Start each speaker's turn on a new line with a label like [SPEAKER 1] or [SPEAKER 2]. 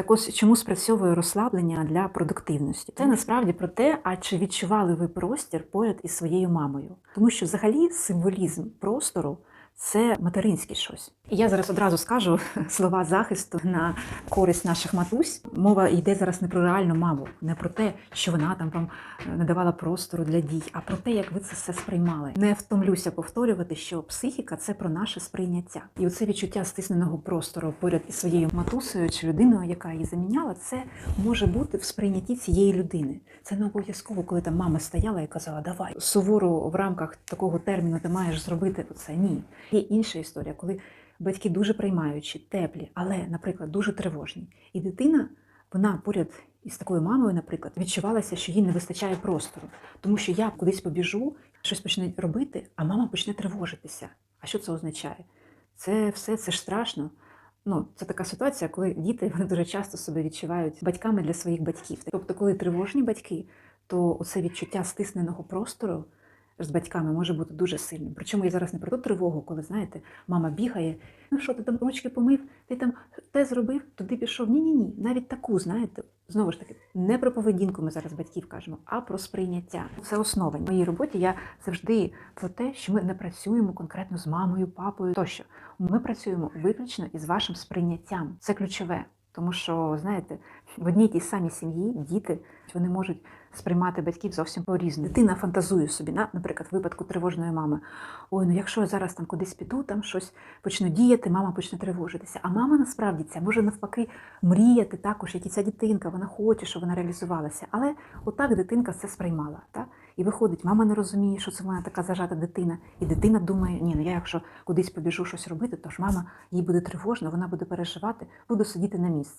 [SPEAKER 1] Так ось чому спрацьовує розслаблення для продуктивності? Це насправді про те, а чи відчували ви простір поряд із своєю мамою? Тому що взагалі символізм простору це материнське щось. І я зараз одразу скажу слова захисту на користь наших матусь. Мова йде зараз не про реальну маму, не про те, що вона там вам е, надавала простору для дій, а про те, як ви це все сприймали. Не втомлюся повторювати, що психіка це про наше сприйняття. І оце відчуття стисненого простору поряд із своєю матусею чи людиною, яка її заміняла, це може бути в сприйнятті цієї людини. Це не обов'язково, коли там мама стояла і казала, давай суворо в рамках такого терміну ти маєш зробити це. Ні. Є інша історія, коли батьки дуже приймаючі, теплі, але, наприклад, дуже тривожні. І дитина, вона поряд із такою мамою, наприклад, відчувалася, що їй не вистачає простору. Тому що я кудись побіжу, щось почне робити, а мама почне тривожитися. А що це означає? Це все це ж страшно. Ну, це така ситуація, коли діти вони дуже часто себе відчувають батьками для своїх батьків. Тобто, коли тривожні батьки, то оце відчуття стисненого простору з батьками може бути дуже сильним. Причому я зараз не про ту тривогу, коли знаєте, мама бігає. Ну що ти там ручки помив? Ти там те зробив, туди пішов. Ні, ні, ні. Навіть таку, знаєте, знову ж таки, не про поведінку ми зараз батьків кажемо, а про сприйняття. Це основа. В моїй роботі я завжди про те, що ми не працюємо конкретно з мамою, папою тощо. Ми працюємо виключно із вашим сприйняттям. Це ключове. Тому що, знаєте, в одній тій самій сім'ї діти вони можуть сприймати батьків зовсім по-різному. Дитина фантазує собі, на, наприклад, в випадку тривожної мами. Ой, ну якщо я зараз там кудись піду, там щось почну діяти, мама почне тривожитися. А мама насправді ця може навпаки мріяти також, як і ця дитинка, вона хоче, щоб вона реалізувалася. Але отак дитинка це сприймала. Так? І виходить, мама не розуміє, що це вона така зажата дитина. І дитина думає, ні, ну я якщо кудись побіжу щось робити, то ж мама їй буде тривожно, вона буде переживати, буду сидіти на місці.